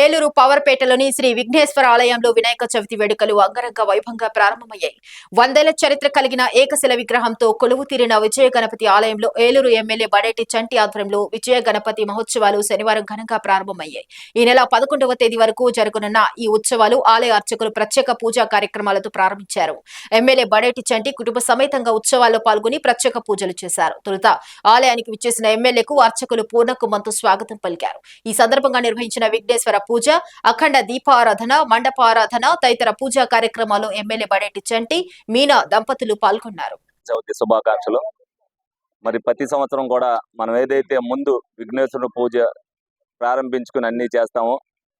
ఏలూరు పవర్పేటలోని శ్రీ విఘ్నేశ్వర ఆలయంలో వినాయక చవితి వేడుకలు అంగరంగ వైభవంగా ప్రారంభమయ్యాయి. వందేళ్ళ చరిత్ర కలిగిన ఏకశిల విగ్రహంతో కొలువు తీరిన విజయ గణపతి ఆలయంలో ఏలూరు ఎమ్మెల్యే బడేటి చంటి ఆధ్వర్యంలో విజయ గణపతి మహోత్సవాలు శనివారం ఘనంగా ప్రారంభమయ్యాయి. ఈ నెల పదకొండవ తేదీ వరకు జరగనున్న ఈ ఉత్సవాలు ఆలయ అర్చకులు ప్రత్యేక పూజా కార్యక్రమాలతో ప్రారంభించారు. ఎమ్మెల్యే బడేటి చంటి కుటుంబ సమేతంగా ఉత్సవాల్లో పాల్గొని ప్రత్యేక పూజలు చేశారు. తొలుత ఆలయానికి విచ్చేసిన ఎమ్మెల్యేకు అర్చకులు పూర్ణకుమంతో స్వాగతం పలికారు. ఈ సందర్భంగా నిర్వహించిన విఘ్నేశ్వర పూజ అఖండ దీపారాధన మండపారాధన తదితర పూజా కార్యక్రమాలు ఎమ్మెల్యే బడేటి చంటి మీనా దంపతులు పాల్గొన్నారు. చవితి శుభాకాంక్షలు. మరి ప్రతి సంవత్సరం కూడా మనం ఏదైతే ముందు విఘ్నేశ్వరుని పూజ ప్రారంభించుకుని అన్ని చేస్తామో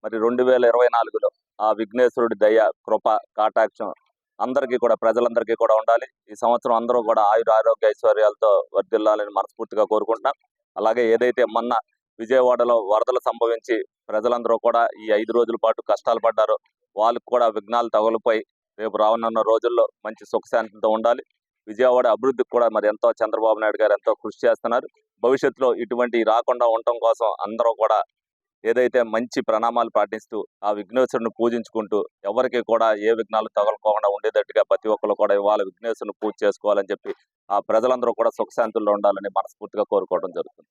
మరి రెండు వేల ఇరవై నాలుగులో ఆ విఘ్నేశ్వరుడి దయ కృప కాటాక్షం అందరికీ కూడా ప్రజలందరికీ కూడా ఉండాలి. ఈ సంవత్సరం అందరూ కూడా ఆయుర ఆరోగ్య ఐశ్వర్యాలతో వర్ధిల్లాలని మనస్ఫూర్తిగా కోరుకుంటున్నాం. అలాగే ఏదైతే మొన్న విజయవాడలో వరదలు సంభవించి ప్రజలందరూ కూడా ఈ ఐదు రోజుల పాటు కష్టాలు పడ్డారు. వాళ్ళకు కూడా విఘ్నాలు తగులుపోయి రేపు రానున్న రోజుల్లో మంచి సుఖశాంతితో ఉండాలి. విజయవాడ అభివృద్ధికి కూడా మరి ఎంతో చంద్రబాబు నాయుడు గారు ఎంతో కృషి చేస్తున్నారు. భవిష్యత్తులో ఇటువంటి రాకుండా ఉండటం కోసం అందరూ కూడా ఏదైతే మంచి ప్రణామాలు పాటిస్తూ ఆ విఘ్నేశ్వరుని పూజించుకుంటూ ఎవరికి కూడా ఏ విఘ్నాలు తగలకోకుండా ఉండేటట్టుగా ప్రతి ఒక్కరు కూడా ఇవాళ విఘ్నేశ్వరుని పూజ చేసుకోవాలని చెప్పి ఆ ప్రజలందరూ కూడా సుఖశాంతుల్లో ఉండాలని మనస్ఫూర్తిగా కోరుకోవడం జరుగుతుంది.